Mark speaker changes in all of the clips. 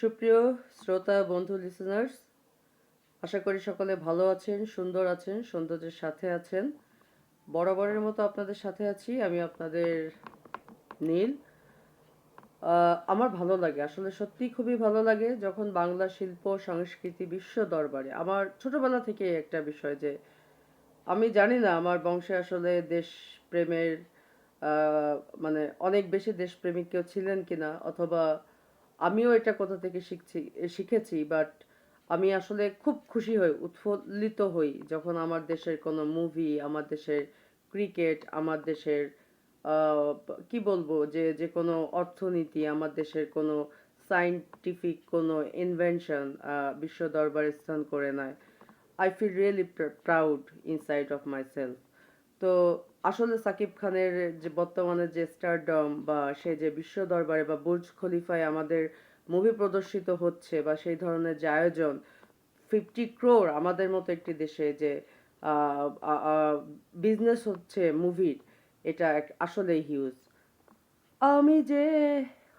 Speaker 1: সুপ্রিয় শ্রোতা, বন্ধু লিসেনার্স আশা করি সকলে ভালো আছেন, সুন্দর আছেন, সৌন্দর্যের সাথে আছেন। বরাবরের মতো আপনাদের সাথে আছি, আমি আপনাদের নীল। আমার ভালো লাগে, আসলে সত্যি খুবই ভালো লাগে যখন বাংলা শিল্প, সংস্কৃতি, বিশ্ব দরবারে। আমার ছোটবেলা থেকে একটা বিষয় যে, আমি জানি না আমার বংশে আসলে দেশ প্রেমের মানে অনেক বেশি দেশপ্রেমিক কেউ ছিলেন কিনা, অথবা আমিও এটা কোথা থেকে শিখছি, শিখেছি বাট আমি আসলে খুব খুশি হই, উৎফুল্লিত হই যখন আমার দেশের কোনো মুভি আমার দেশের ক্রিকেট আমার দেশের কি বলব যে যে কোনো অর্থনীতি, আমার দেশের কোনো সায়েন্টিফিক কোনো ইনভেনশন বিশ্ব দরবারে স্থান করে নেয়। I feel really proud inside of myself তো আসলে সাকিব খানের যে বর্তমানে যে স্টারডম বা সে যে বিশ্ব দরবারে বা বুর্জ খলিফায় আমাদের মুভি প্রদর্শিত হচ্ছে বা সেই ধরনের যে আয়োজন ফিফটি ক্রোর আমাদের মতো একটি দেশে যে বিজনেস হচ্ছে মুভির এটা এক- আসলেই হিউজ আমি যে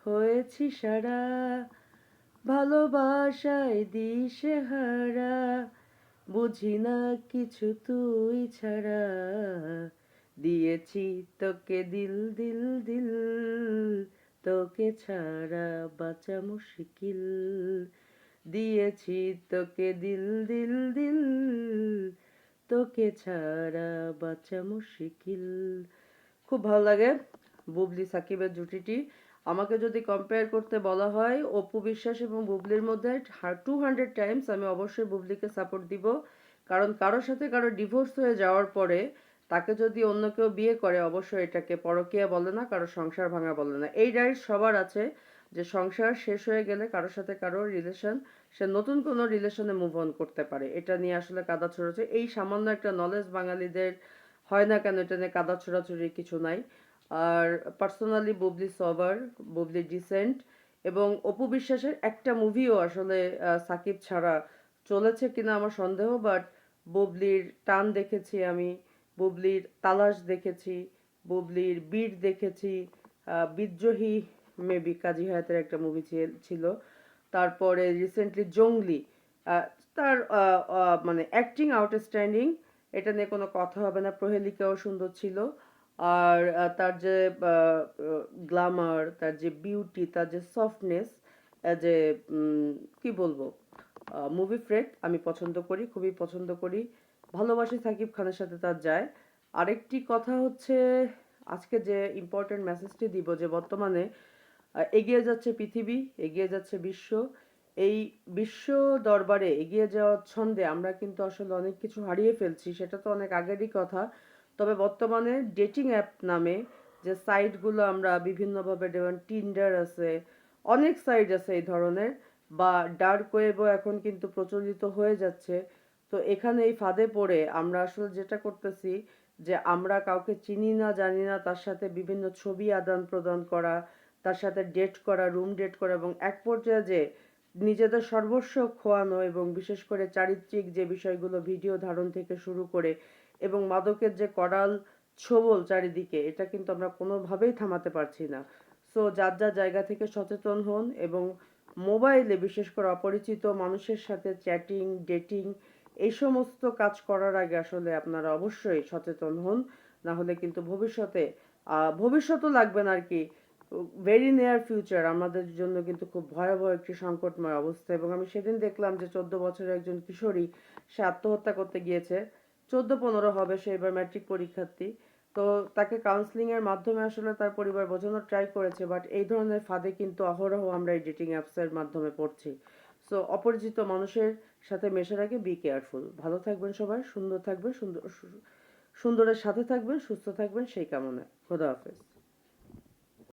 Speaker 1: হয়েছি সারা, ভালোবাসায় দিশে হারা বুঝি না কিছু তুই ছাড়া। দিয়েছি তোকে দিল দিল দিল, তোকে ছাড়া বাঁচা মুশকিল। দিয়েছি তোকে দিল দিল দিল, তোকে ছাড়া বাঁচা মুশকিল। খুব ভালো লাগে বুবলি সাকিবের জুটিটি। আমাকে যদি কম্পেয়ার করতে বলা হয়, অপু বিশ্বাস এবং বুবলির মধ্যে টু হান্ড্রেড টাইমস আমি অবশ্যই বুবলিকে সাপোর্ট দিব। কারণ কারোর সাথে কারও ডিভোর্স হয়ে যাওয়ার পরে তাকে যদি অন্য কেউ বিয়ে করে, অবশ্যই এটাকে পরকীয়া বলে না, কারও সংসার ভাঙা বলে না। এই রাইট সবার আছে যে সংসার শেষ হয়ে গেলে কারোর সাথে কারোর রিলেশন সে নতুন কোনো রিলেশনে মুভ অন করতে পারে। এটা নিয়ে আসলে কাদা ছড়াচ্ছে এই সামান্য একটা নলেজ বাঙালিদের হয় না কেন, এটা নিয়ে কাদা ছোড়াছুড়ি কিছু নাই। আর পার্সোনালি বুবলি সবার বুবলি ডিসেন্ট এবং অপু বিশ্বাসের একটা মুভিও আসলে সাকিব ছাড়া চলেছে কিনা আমার সন্দেহ বাট বুবলির টান দেখেছি আমি। বুবলির তালাশ দেখেছি, বুবলির বীর দেখেছি বিদ্রোহী মেবি কাজী হায়াতের একটা মুভি ছিল তারপরে রিসেন্টলি জঙ্গলি তার মানে অ্যাক্টিং আউটস্ট্যান্ডিং এটা নিয়ে কোনো কথা হবে না, প্রহেলিকাও সুন্দর ছিল। আর তার যে গ্লামার তার যে বিউটি তার যে সফটনেস যে কি বলব মুভি ফ্রেক আমি পছন্দ করি, খুবই পছন্দ করি। ভালোবাসি সাকিব খানের সাথে তার যায়। আরেকটি কথা হচ্ছে, আজকে যে ইম্পর্টেন্ট মেসেজটি দিব যে বর্তমানে এগিয়ে যাচ্ছে পৃথিবী, এগিয়ে যাচ্ছে বিশ্ব। এই বিশ্ব দরবারে এগিয়ে যাওয়ার ছন্দে আমরা কিন্তু আসলে অনেক কিছু হারিয়ে ফেলছি, সেটা তো অনেক আগেরই কথা। তবে বর্তমানে ডেটিং অ্যাপ নামে যে সাইটগুলো আমরা বিভিন্নভাবে যেমন টিন্ডার আছে, অনেক সাইট আছে এই ধরনের, বা ডার্ক ওয়েবও এখন কিন্তু প্রচলিত হয়ে যাচ্ছে। তো এখানে এই ফাঁদে পড়ে আমরা আসলে যেটা করতেছি যে আমরা কাউকে চিনি না, জানি না, তার সাথে বিভিন্ন ছবি আদান প্রদান করা, তার সাথে ডেট করা রুম ডেট করা এবং এক পর্যায়ে যে নিজেদের সর্বস্ব খোয়ানো এবং বিশেষ করে চারিত্রিক যে বিষয়গুলো ভিডিও ধারণ থেকে শুরু করে এবং মাদকের যে করাল ছোবল চারিদিকে, এটা কিন্তু আমরা কোনোভাবেই থামাতে পারছি না। সো যার যার জায়গা থেকে সচেতন হন এবং মোবাইলে বিশেষ করে অপরিচিত মানুষের সাথে চ্যাটিং ডেটিং এই সমস্ত কাজ করার আগে আসলে আপনারা অবশ্যই সচেতন হন। না হলে কিন্তু ভবিষ্যতে ভবিষ্যতও লাগবে না আর কি ভেরি নিয়ার ফিউচার আমাদের জন্য কিন্তু খুব ভয়াবহ একটি সংকটময় অবস্থা। এবং আমি সেদিন দেখলাম যে চোদ্দ বছরের একজন কিশোরী, সে আত্মহত্যা করতে গিয়েছে। চোদ্দ পনেরো হবে সে এবার ম্যাট্রিক পরীক্ষার্থী। তো তাকে কাউন্সিলিং এর মাধ্যমে আসলে তার পরিবার বোঝানোর ট্রাই করেছে বাট এই ধরনের ফাঁদে কিন্তু অহরহ আমরা এই অ্যাপসের মাধ্যমে পড়ছি। সো অপরিচিত মানুষের সাথে মেশার আগে বি কেয়ারফুল ভালো থাকবেন সবাই, সুন্দর থাকবেন, সুন্দর সুন্দরের সাথে থাকবেন, সুস্থ থাকবেন, সেই কামনায়। খোদা হাফেজ।